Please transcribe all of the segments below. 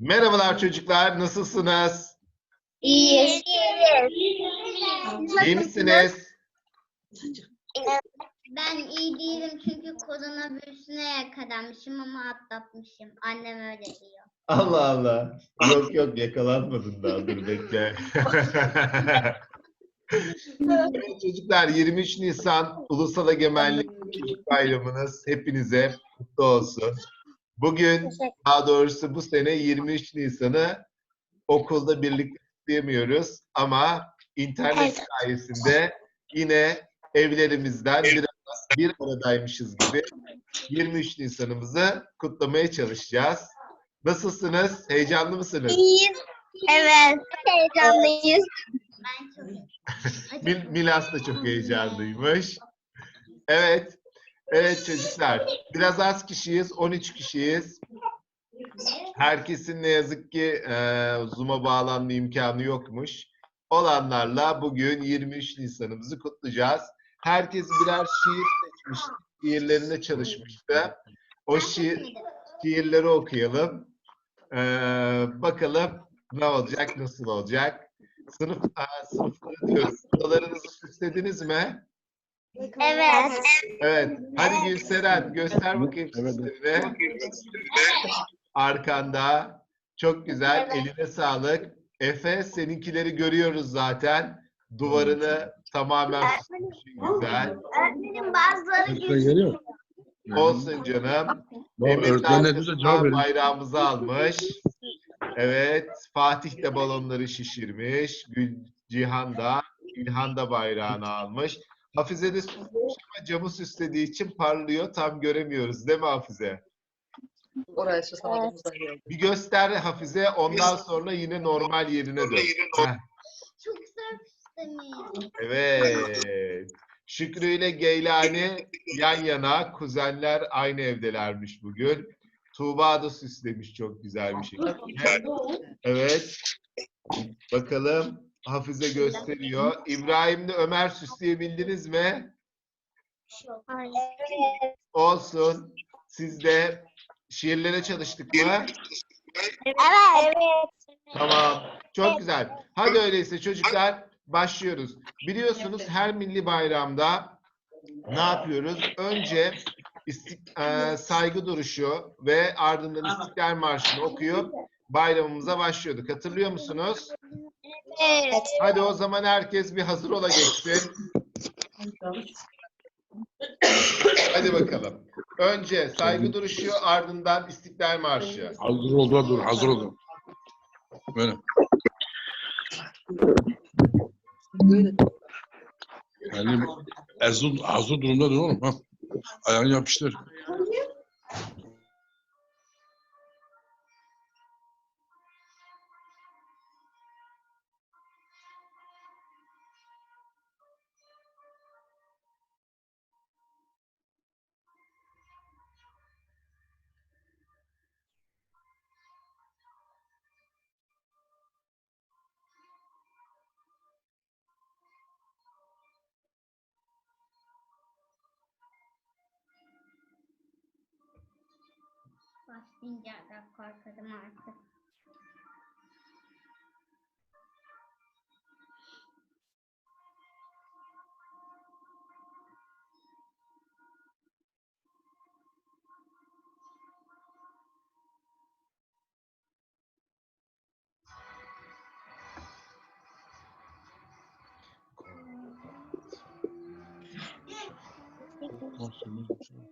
Merhabalar çocuklar, nasılsınız? İyiyiz. İyi misiniz? Ben iyi değilim çünkü koronavirüsüne yakalanmışım ama atlatmışım. Annem öyle diyor. Allah Allah. Yok yok yakalanmadın daha dur bekle. evet çocuklar 23 Nisan Ulusal Egemenlik Çocuk Bayramınız hepinize kutlu olsun. Bugün daha doğrusu bu sene 23 Nisan'ı okulda birlikte kutlayamıyoruz ama internet sayesinde yine evlerimizden biraz bir aradaymışız gibi 23 Nisan'ımızı kutlamaya çalışacağız. Nasılsınız? Heyecanlı mısınız? İyiyiz. Evet. Heyecanlıyız. Ben çok Mil- Milas da çok heyecanlıymış. Evet. Evet çocuklar. Biraz az kişiyiz. 13 kişiyiz. Herkesin ne yazık ki e, Zoom'a bağlanma imkanı yokmuş. Olanlarla bugün 23 Nisan'ımızı kutlayacağız. Herkes birer şiir seçmiş. Şiirlerine çalışmıştı. O şiir, şiirleri okuyalım. Ee, bakalım ne olacak, nasıl olacak. Sınıf, aa, sınıfları diyoruz. Odalarınızı süslediniz mi? Evet. Evet. Hadi Gülseren göster bakayım Evet. Arkanda. Çok güzel. Eline sağlık. Efe seninkileri görüyoruz zaten. Duvarını tamamen süslemişsin güzel. Öğretmenim bazıları Öğretmen geliyor. Olsun canım. Emir de cevap arkasından veriyor. bayrağımızı almış. Evet. Fatih de balonları şişirmiş. Gül Cihan da, İlhan da bayrağını almış. Hafize de süslemiş ama camı süslediği için parlıyor. Tam göremiyoruz değil mi Hafize? Oraya susamadığımızda geldi. Bir göster Hafize. Ondan sonra yine normal yerine dön. Heh, çok güzel süslemiş. Evet. Şükrü ile Geylani yan yana. Kuzenler aynı evdelermiş bugün. Tuğba da süslemiş çok güzel bir şekilde. Evet. Bakalım Hafize gösteriyor. İbrahim'le Ömer süsleyebildiniz mi? Olsun. Siz de şiirlere çalıştık mı? Evet. Tamam. Çok güzel. Hadi öyleyse çocuklar başlıyoruz. Biliyorsunuz her milli bayramda ne yapıyoruz? Önce istik- e, saygı duruşu ve ardından İstiklal Marşı'nı okuyup bayramımıza başlıyorduk. Hatırlıyor musunuz? Evet. Hadi o zaman herkes bir hazır ola geçsin. Hadi bakalım. Önce saygı duruşu ardından İstiklal Marşı. Hazır oldular dur hazır. Böyle. Böyle. Yani hazır, hazır durumda dur oğlum. Ha. Ayağını yapıştır. Başlayınca da korkarım artık.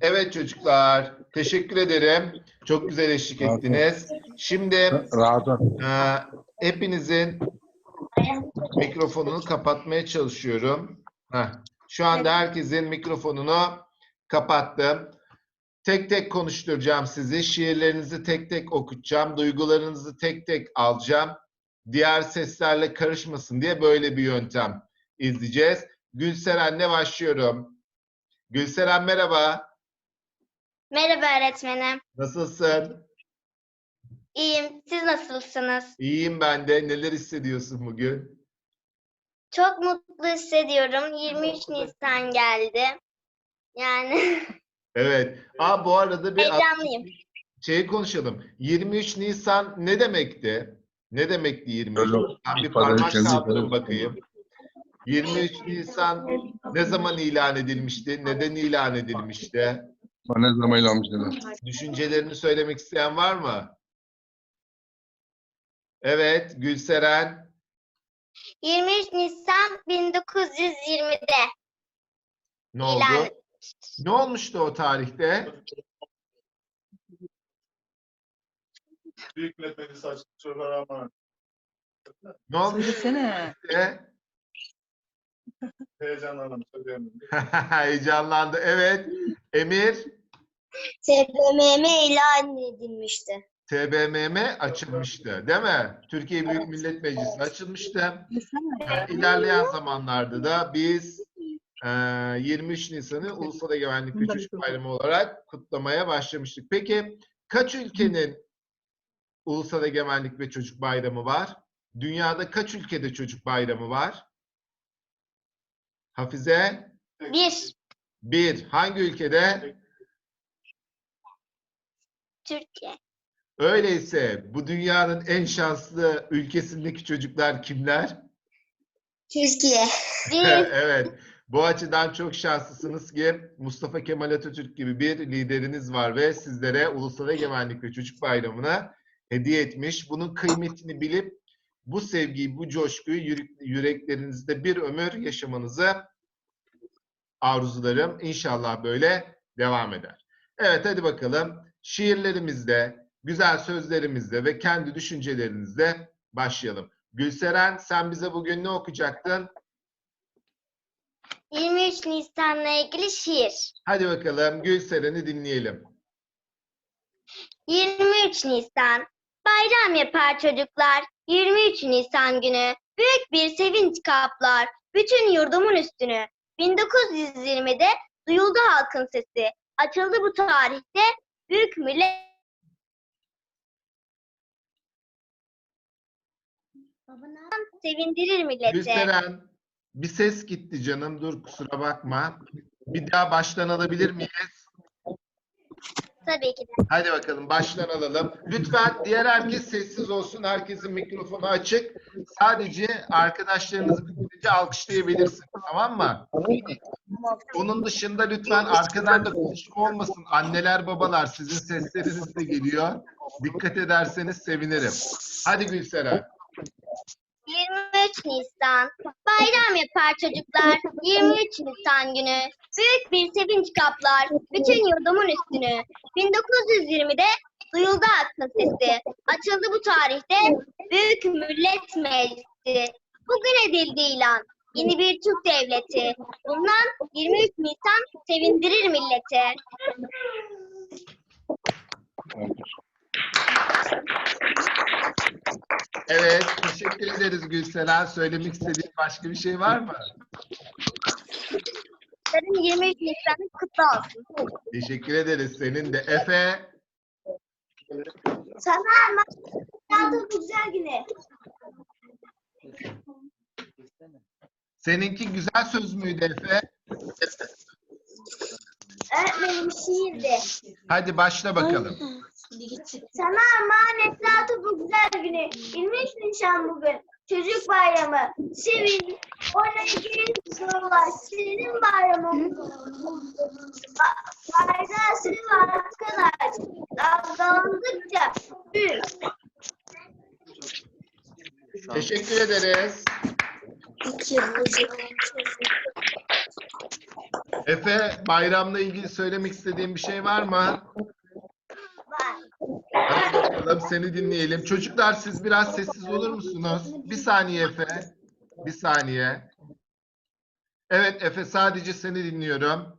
Evet çocuklar, teşekkür ederim. Çok güzel eşlik ettiniz. Şimdi hepinizin mikrofonunu kapatmaya çalışıyorum. Heh. Şu anda herkesin mikrofonunu kapattım. Tek tek konuşturacağım sizi. Şiirlerinizi tek tek okutacağım. Duygularınızı tek tek alacağım. Diğer seslerle karışmasın diye böyle bir yöntem izleyeceğiz. Gülseren'le başlıyorum. Gülseren merhaba. Merhaba öğretmenim. Nasılsın? İyiyim. Siz nasılsınız? İyiyim ben de. Neler hissediyorsun bugün? Çok mutlu hissediyorum. 23 Nisan geldi. Yani Evet. Aa bu arada bir heyecanlıyım. şey konuşalım. 23 Nisan ne demekti? Ne demekti 23 Öyle Nisan? Bir ifade parmak kaldırın ifade- bakayım. 23 Nisan ne zaman ilan edilmişti? Neden ilan edilmişti? Bana ne zaman ilanmış dedi. Düşüncelerini söylemek isteyen var mı? Evet, Gülseren. 23 Nisan 1920'de Ne oldu? ilan Ne olmuştu o tarihte? Büyük Meclisi açık sorulara rağmen Ne olmuştu? Söylesene. heyecanlandım söyleyemiyorum. Heyecanlandı. Evet. Emir. TBMM ilan edilmişti. TBMM açılmıştı, değil mi? Türkiye Büyük Millet Meclisi açılmıştı. Yani ilerleyen zamanlarda da biz e, 23 Nisan'ı Ulusal Egemenlik ve Çocuk Bayramı olarak kutlamaya başlamıştık. Peki kaç ülkenin Ulusal Egemenlik ve Çocuk Bayramı var? Dünyada kaç ülkede çocuk bayramı var? Hafize? Bir, Bir. Hangi ülkede? Türkiye. Öyleyse bu dünyanın en şanslı ülkesindeki çocuklar kimler? Türkiye. Evet. Bu açıdan çok şanslısınız ki Mustafa Kemal Atatürk gibi bir lideriniz var ve sizlere Ulusal Egemenlik ve Çocuk Bayramı'na hediye etmiş. Bunun kıymetini bilip bu sevgiyi, bu coşkuyu yürek- yüreklerinizde bir ömür yaşamanızı arzularım. İnşallah böyle devam eder. Evet hadi bakalım. Şiirlerimizde, güzel sözlerimizde ve kendi düşüncelerinizle başlayalım. Gülseren sen bize bugün ne okuyacaktın? 23 Nisan'la ilgili şiir. Hadi bakalım Gülseren'i dinleyelim. 23 Nisan. Bayram yapar çocuklar. 23 Nisan günü. Büyük bir sevinç kaplar. Bütün yurdumun üstünü. 1920'de duyuldu halkın sesi. Açıldı bu tarihte Büyük Millet sevindirir milleti. Gülseren bir ses gitti canım dur kusura bakma. Bir daha baştan alabilir miyiz? Tabii ki de. Hadi bakalım baştan alalım. Lütfen diğer herkes sessiz olsun. Herkesin mikrofonu açık. Sadece arkadaşlarınızı bitince alkışlayabilirsiniz. Tamam mı? Onun dışında lütfen arkadan da konuşma olmasın. Anneler babalar sizin sesleriniz de geliyor. Dikkat ederseniz sevinirim. Hadi Gülseren. 23 Nisan. Bayram yapar çocuklar. 23 Nisan günü. Büyük bir sevinç kaplar. Bütün yurdumun üstünü. 1920'de duyuldu hakkın sesi. Açıldı bu tarihte Büyük Millet Meclisi. Bugün edildi ilan. Yeni bir Türk devleti. Bundan 23 Nisan sevindirir milleti. Evet, teşekkür ederiz Gülseren. Söylemek istediğin başka bir şey var mı? Sizlerin 23 Nisan'ı kutlu olsun. Teşekkür ederiz. Senin de Efe. Sana bu güzel güne. Seninki güzel söz müydü Efe? Öğretmenim şiirdi. Hadi başla bakalım. Sana armağan Eflatun bu güzel günü. 23 Nisan bugün. Çocuk bayramı. Sevin. Oynayın sorular. Senin bayramın. Ba- Bayrağı senin arkadaş. Dalgalandıkça büyük. Teşekkür ederiz. Efe bayramla ilgili söylemek istediğin bir şey var mı? Hadi bakalım seni dinleyelim. Çocuklar siz biraz sessiz olur musunuz? Bir saniye Efe. Bir saniye. Evet Efe sadece seni dinliyorum.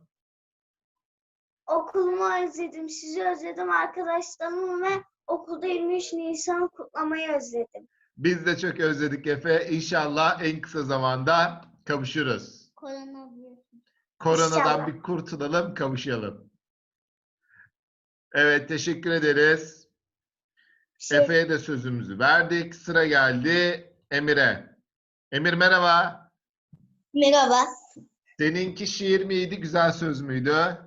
Okulumu özledim, sizi özledim, arkadaşlarımı ve okulda 23 Nisan'ı kutlamayı özledim. Biz de çok özledik Efe. İnşallah en kısa zamanda kavuşuruz. Koronadan İnşallah. bir kurtulalım, kavuşalım. Evet, teşekkür ederiz. Şey, Efe'ye de sözümüzü verdik. Sıra geldi Emir'e. Emir merhaba. Merhaba. Seninki şiir miydi, güzel söz müydü?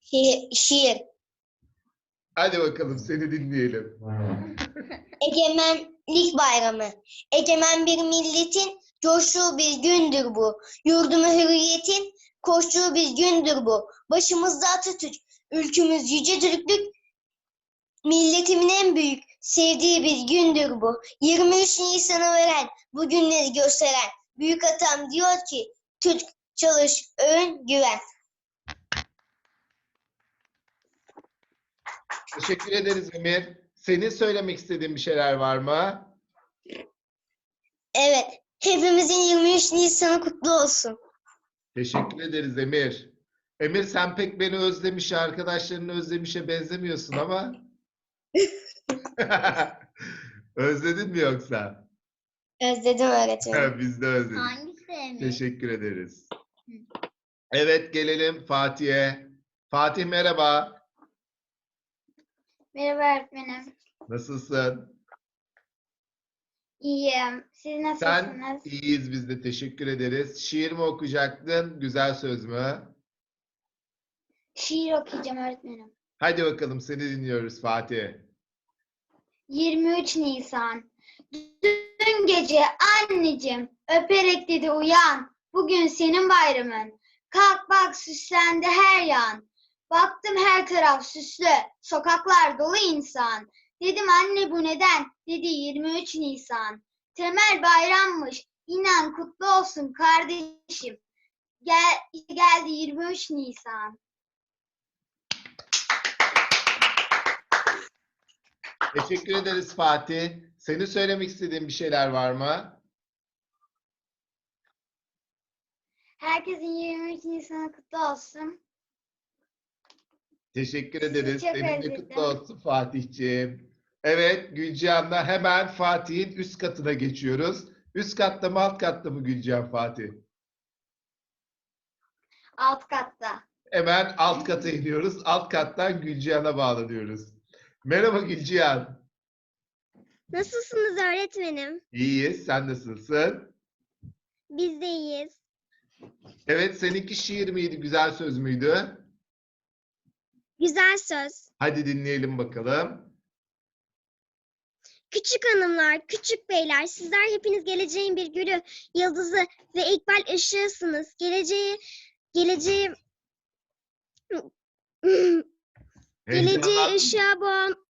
Şiir. şiir. Hadi bakalım seni dinleyelim. Egemenlik Bayramı. Egemen bir milletin coştuğu bir gündür bu. Yurdumu hürriyetin koştuğu bir gündür bu. Başımızda Atatürk, ülkümüz yüce Türklük, milletimin en büyük sevdiği bir gündür bu. 23 Nisan'ı veren, bu günleri gösteren büyük atam diyor ki, Türk çalış, ön güven. Teşekkür ederiz Emir. Senin söylemek istediğin bir şeyler var mı? Evet, hepimizin 23 Nisan'ı kutlu olsun. Teşekkür ederiz Emir. Emir sen pek beni özlemiş, arkadaşlarını özlemişe benzemiyorsun ama. Özledin mi yoksa? Özledim öğretmenim. Biz de özledik. Hangisi Teşekkür ederiz. Evet gelelim Fatih'e. Fatih merhaba. Merhaba öğretmenim. Nasılsın? İyiyim. Siz Sen iyiyiz biz de teşekkür ederiz. Şiir mi okuyacaktın? Güzel söz mü? Şiir okuyacağım öğretmenim. Hadi bakalım seni dinliyoruz Fatih. 23 Nisan. Dün gece anneciğim öperek dedi uyan. Bugün senin bayramın. Kalk bak süslendi her yan. Baktım her taraf süslü. Sokaklar dolu insan. Dedim anne bu neden? Dedi 23 Nisan. Temel bayrammış. İnan kutlu olsun kardeşim. Gel, geldi 23 Nisan. Teşekkür ederiz Fatih. Senin söylemek istediğin bir şeyler var mı? Herkesin 23 Nisan'ı kutlu olsun. Teşekkür ederiz. çok Senin de kutlu olsun Fatih'ciğim. Evet Gülcihan'la hemen Fatih'in üst katına geçiyoruz. Üst katta mı alt katta mı Gülcihan Fatih? Alt katta. Hemen alt kata iniyoruz. Alt kattan Gülcihan'a bağlanıyoruz. Merhaba Gülcihan. Nasılsınız öğretmenim? İyiyiz. Sen nasılsın? Biz de iyiyiz. Evet seninki şiir miydi? Güzel söz müydü? Güzel söz. Hadi dinleyelim bakalım. Küçük hanımlar, küçük beyler, sizler hepiniz geleceğin bir gülü, yıldızı ve ikbal ışığısınız. Geleceği, geleceği, geleceği ışığa boğan...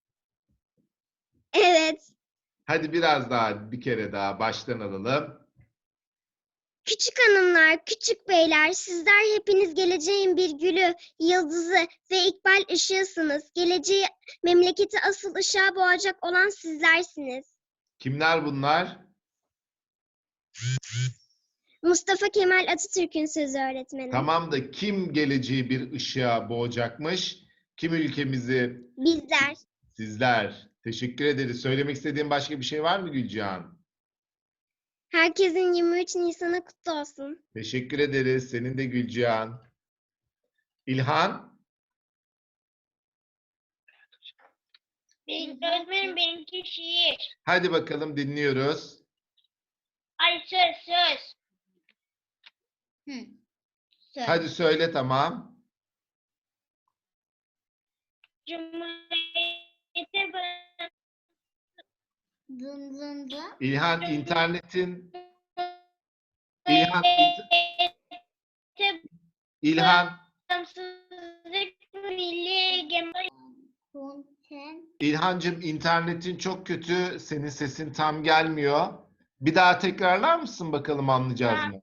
Evet. Hadi biraz daha bir kere daha baştan alalım. Küçük hanımlar, küçük beyler, sizler hepiniz geleceğin bir gülü, yıldızı ve ikbal ışığısınız. Geleceği memleketi asıl ışığa boğacak olan sizlersiniz. Kimler bunlar? Mustafa Kemal Atatürk'ün sözü öğretmenim. Tamam da kim geleceği bir ışığa boğacakmış? Kim ülkemizi? Bizler. Sizler. Teşekkür ederiz. Söylemek istediğin başka bir şey var mı Gülcihan? Herkesin 23 Nisan'ı kutlu olsun. Teşekkür ederiz. Senin de Gülcihan. İlhan? Benim öğretmenim benimki şiir. Hadi bakalım dinliyoruz. Ay söz söz. Söz. Hadi söyle tamam. Cumhuriyete bağımlı Dın dın dın. İlhan internetin İlhan İlhan İlhancığım internetin çok kötü. Senin sesin tam gelmiyor. Bir daha tekrarlar mısın bakalım anlayacağız mı?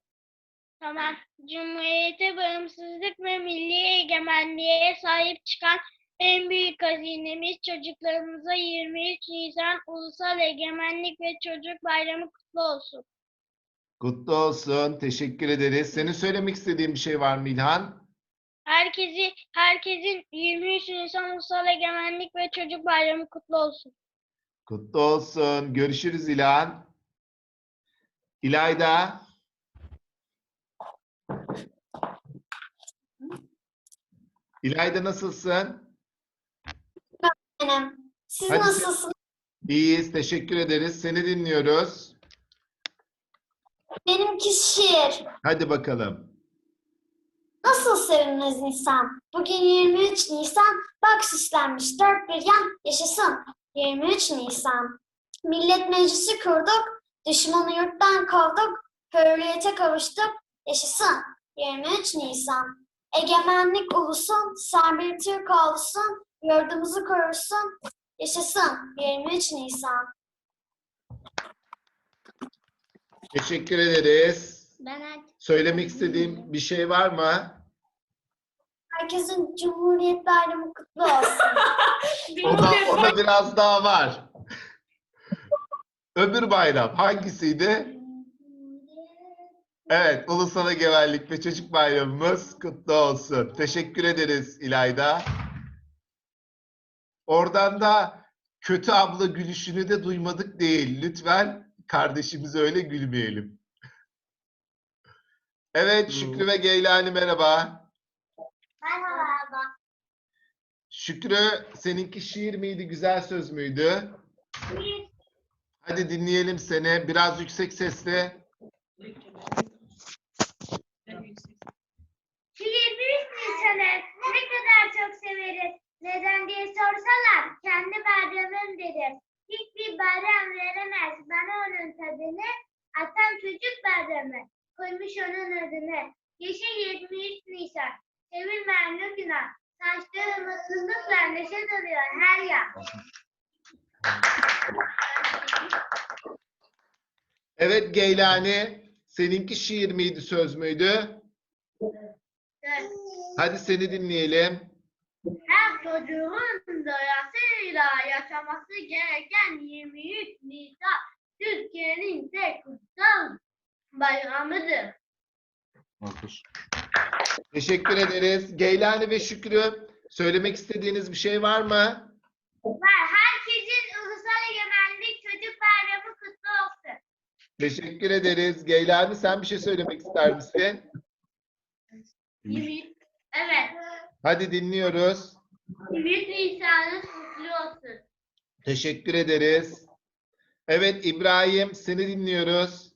Tamam. Cumhuriyete bağımsızlık ve milli egemenliğe sahip çıkan en büyük hazinemiz çocuklarımıza 23 Nisan Ulusal Egemenlik ve Çocuk Bayramı kutlu olsun. Kutlu olsun. Teşekkür ederiz. Senin söylemek istediğin bir şey var mı İlhan? Herkesi, herkesin 23 Nisan Ulusal Egemenlik ve Çocuk Bayramı kutlu olsun. Kutlu olsun. Görüşürüz İlhan. İlayda. İlayda nasılsın? Benim. Siz Hadi. nasılsınız? İyiyiz. Teşekkür ederiz. Seni dinliyoruz. Benimki şiir. Hadi bakalım. Nasıl seviniz Nisan? Bugün 23 Nisan. Bak süslenmiş dört bir yan. Yaşasın. 23 Nisan. Millet Meclisi kurduk. Düşmanı yurttan kovduk. Hürriyete kavuştuk. Yaşasın. 23 Nisan. Egemenlik ulusun. Sen bir Türk oğlusun. Yurdumuzu korursun. Yaşasın. 23 Nisan. Teşekkür ederiz. Ben Söylemek istediğim bir şey var mı? Herkesin Cumhuriyet Bayramı kutlu olsun. Ona, ona biraz daha var. Öbür bayram hangisiydi? Evet, Ulusal Egemenlik ve Çocuk Bayramımız kutlu olsun. Teşekkür ederiz İlayda. Oradan da kötü abla gülüşünü de duymadık değil. Lütfen kardeşimize öyle gülmeyelim. Evet, Şükrü ve Geylani merhaba. Merhaba. Şükrü, seninki şiir miydi, güzel söz müydü? Hadi dinleyelim seni. Biraz yüksek sesle. 23 Nisan'ı ne kadar çok severiz. Neden diye sorsalar kendi bayramım derim. Hiçbir bayram veremez bana onun tadını. Atam çocuk bayramı koymuş onun adını. Yaşa 23 Nisan. Sevilmeyen ne günah. Saçları mutlulukla neşe doluyor her yan. Evet Geylani, seninki şiir miydi, söz müydü? Hadi seni dinleyelim. Çocuğun doyasıyla yaşaması gereken 23 Nisan Türkiye'nin tek kutsal bayramıdır. Teşekkür ederiz. Geylani ve Şükrü, söylemek istediğiniz bir şey var mı? Ve herkesin Ulusal Egemenlik Çocuk Bayramı kutlu olsun. Teşekkür ederiz. Geylani sen bir şey söylemek ister misin? Evet. Hadi dinliyoruz. 23 Nisan'ın kutlu olsun. Teşekkür ederiz. Evet İbrahim, seni dinliyoruz.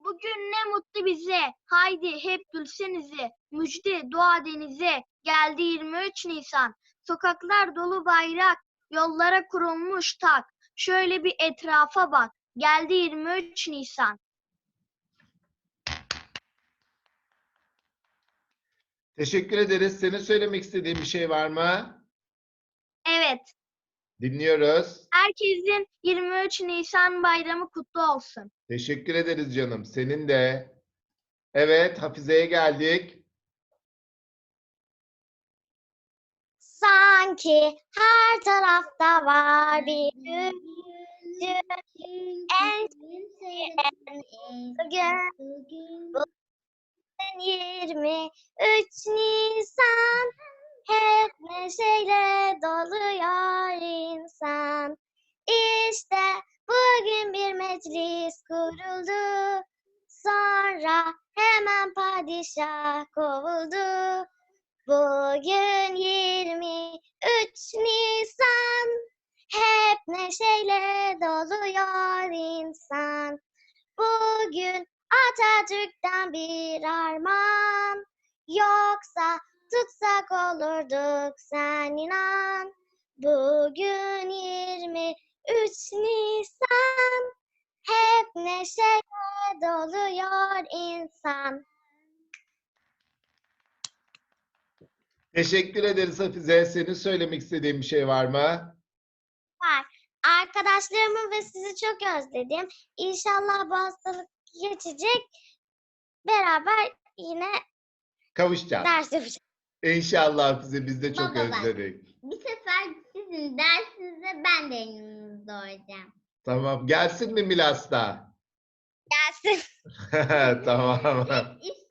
Bugün ne mutlu bize. Haydi hep gülsenize. Müjde dua denize. Geldi 23 Nisan. Sokaklar dolu bayrak. Yollara kurulmuş tak. Şöyle bir etrafa bak. Geldi 23 Nisan. Teşekkür ederiz. Senin söylemek istediğin bir şey var mı? Evet. Dinliyoruz. Herkesin 23 Nisan bayramı kutlu olsun. Teşekkür ederiz canım. Senin de. Evet, Hafize'ye geldik. Sanki her tarafta var bir üzüntü. En bugün bugün 23 Nisan hep neşeyle doluyor insan. İşte bugün bir meclis kuruldu. Sonra hemen padişah kovuldu. Bugün 23 Nisan hep neşeyle doluyor insan. Bugün Atatürk'ten bir armağan yoksa tutsak olurduk sen inan. Bugün 23 Nisan hep neşeyle doluyor insan. Teşekkür ederiz Hafize. Senin söylemek istediğin bir şey var mı? Var. Arkadaşlarımı ve sizi çok özledim. İnşallah bu hastalık geçecek. Beraber yine Kavuşacağız. ders yapacağız. İnşallah Hafize biz de çok Baba bak. özledik. Bir sefer sizin dersinizde ben de yanınızda olacağım. Tamam. Gelsin mi Milas'ta? Gelsin. tamam. Siz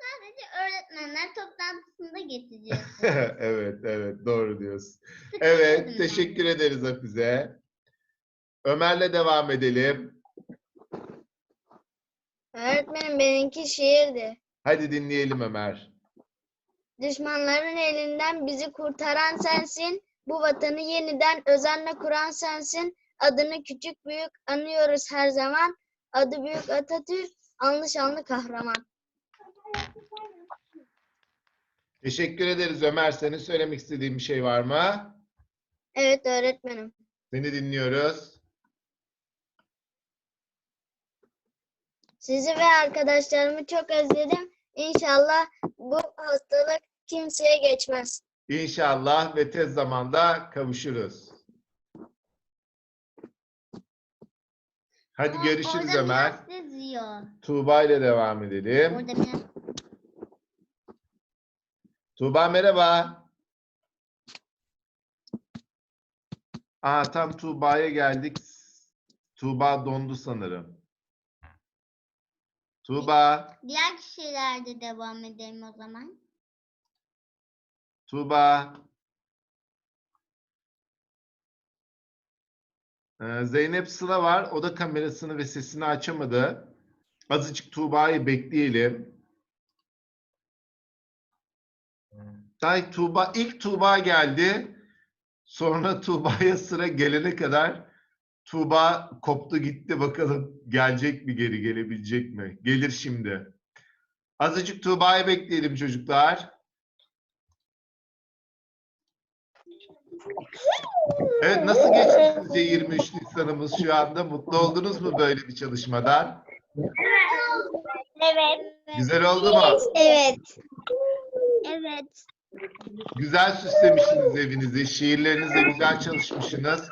sadece öğretmenler toplantısında getireceksiniz. evet, evet. Doğru diyorsun. Sıkıldım Evet, ben. teşekkür ederiz Hafize. Ömer'le devam edelim. Öğretmenim benimki şiirdi. Hadi dinleyelim Ömer. Düşmanların elinden bizi kurtaran sensin. Bu vatanı yeniden özenle kuran sensin. Adını küçük büyük anıyoruz her zaman. Adı büyük Atatürk, anlı şanlı kahraman. Teşekkür ederiz Ömer. Senin söylemek istediğin bir şey var mı? Evet öğretmenim. Seni dinliyoruz. Sizi ve arkadaşlarımı çok özledim. İnşallah bu hastalık kimseye geçmez. İnşallah ve tez zamanda kavuşuruz. Hadi görüşürüz Orada Ömer. biraz. Tuğba ile devam edelim. Orada biraz Tuğba merhaba. Aa tam Tuğba'ya geldik. Tuğba dondu sanırım. Tuğba, diğer kişilerde devam edelim o zaman. Tuğba. Ee, Zeynep Sıla var. O da kamerasını ve sesini açamadı. Azıcık Tuğba'yı bekleyelim. Tay Tuğba ilk Tuğba geldi. Sonra Tuğba'ya sıra gelene kadar Tuğba koptu gitti bakalım gelecek mi geri gelebilecek mi? Gelir şimdi. Azıcık Tuğba'yı bekleyelim çocuklar. Evet nasıl geçti sizce 23 Nisan'ımız şu anda? Mutlu oldunuz mu böyle bir çalışmadan? Evet. Güzel oldu mu? Evet. Evet. Güzel süslemişsiniz evinizi. Şiirlerinize güzel çalışmışsınız.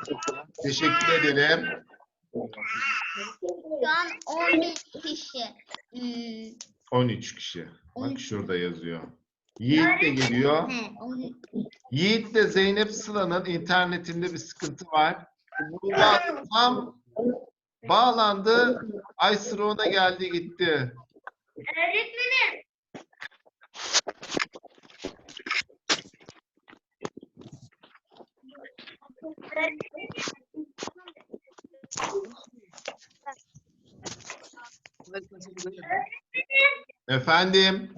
Teşekkür ederim. Şu an 11 kişi. Hmm, 13 kişi. Bak 13. şurada yazıyor. Yiğit de geliyor. he, 13. Yiğit de Zeynep Sıla'nın internetinde bir sıkıntı var. Tuğba tam bağlandı. Ay sıra ona geldi gitti. Öğretmenim. Efendim?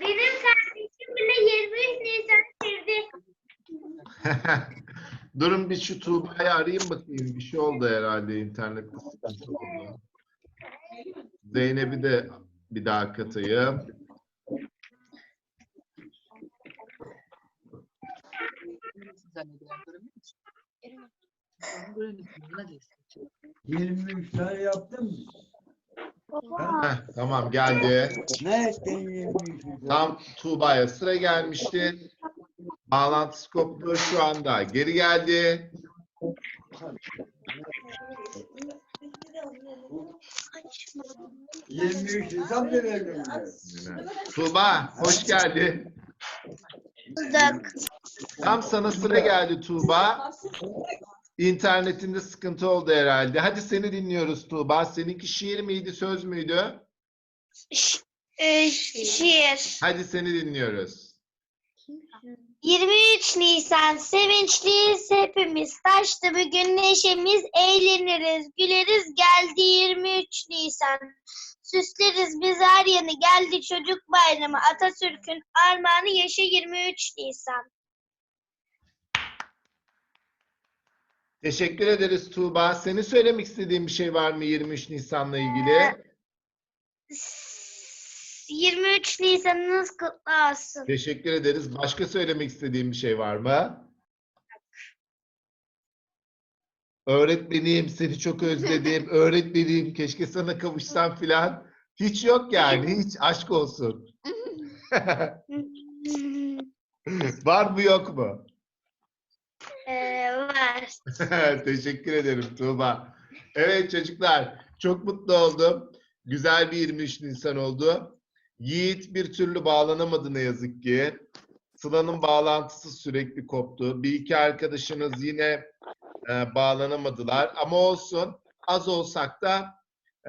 Benim kardeşim bile 23 Nisan sevdi. Durun bir şu Tuğba'yı arayayım bakayım. Bir şey oldu herhalde internette sıkıntı oldu. Zeynep'i de bir daha katayım. Zannediyorum. Göremiyor musun? Onu göremiyorsun. Hadi. 23 tane yaptın mı? Heh, tamam geldi. Ne ettin 23 tane? Tam Tuğba'ya sıra gelmişti. Bağlantısı koptu şu anda. Geri geldi. Yirmi 23 hesap verelim. Tuğba hoş geldin. Bulduk. Tam sana sıra geldi Tuğba. İnternetinde sıkıntı oldu herhalde. Hadi seni dinliyoruz Tuğba. Seninki şiir miydi, söz müydü? Ee, şiir. Hadi seni dinliyoruz. 23 Nisan sevinçliyiz hepimiz. Taştı bugün neşemiz, eğleniriz, güleriz. Geldi 23 Nisan. Süsleriz biz her yanı. Geldi çocuk bayramı. Atatürk'ün armağanı yaşa 23 Nisan. Teşekkür ederiz Tuğba. Senin söylemek istediğin bir şey var mı 23 Nisan'la ilgili? 23 Nisan'ınız kutlu olsun. Teşekkür ederiz. Başka söylemek istediğin bir şey var mı? Öğretmenim seni çok özledim. Öğretmenim keşke sana kavuşsam filan. Hiç yok yani. Hiç aşk olsun. var mı yok mu? Ee, var. Teşekkür ederim Tuğba. Evet çocuklar çok mutlu oldum. Güzel bir 23 Nisan oldu. Yiğit bir türlü bağlanamadı ne yazık ki. Sıla'nın bağlantısı sürekli koptu. Bir iki arkadaşınız yine e, bağlanamadılar. Ama olsun. Az olsak da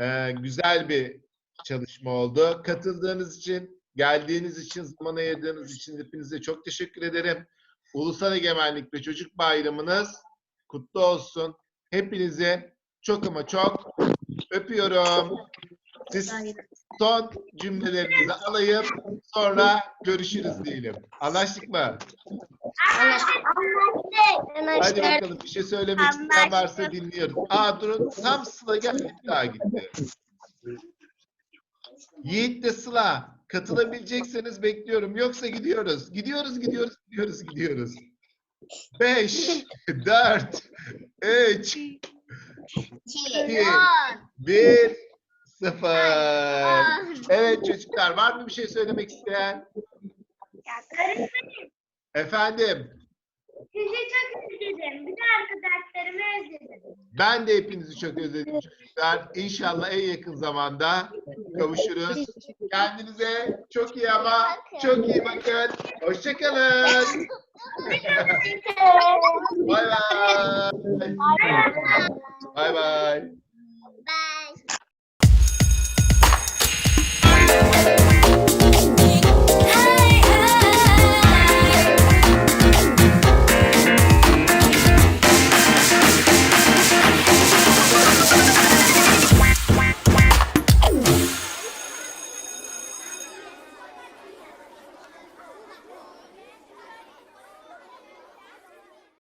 e, güzel bir çalışma oldu. Katıldığınız için, geldiğiniz için, zaman ayırdığınız için hepinize çok teşekkür ederim. Ulusal Egemenlik ve Çocuk Bayramınız kutlu olsun. Hepinizi çok ama çok öpüyorum. Siz son cümlelerinizi alayım. Sonra görüşürüz diyelim. Anlaştık mı? Hadi bakalım bir şey söylemek isteyen varsa dinliyorum. Aa durun tam Sıla geldi bir daha gitti. Yiğit de Sıla katılabilecekseniz bekliyorum. Yoksa gidiyoruz. Gidiyoruz, gidiyoruz, gidiyoruz, gidiyoruz. 5, 4, 3, 2, 1, 0. Evet çocuklar var mı bir şey söylemek isteyen? Efendim Sizi çok özledim. Bütün arkadaşlarımı özledim. ben de hepinizi çok özledim çocuklar. İnşallah en yakın zamanda kavuşuruz. Kendinize çok iyi ama çok iyi bakın. Hoşçakalın. Bay bay. Bay bay.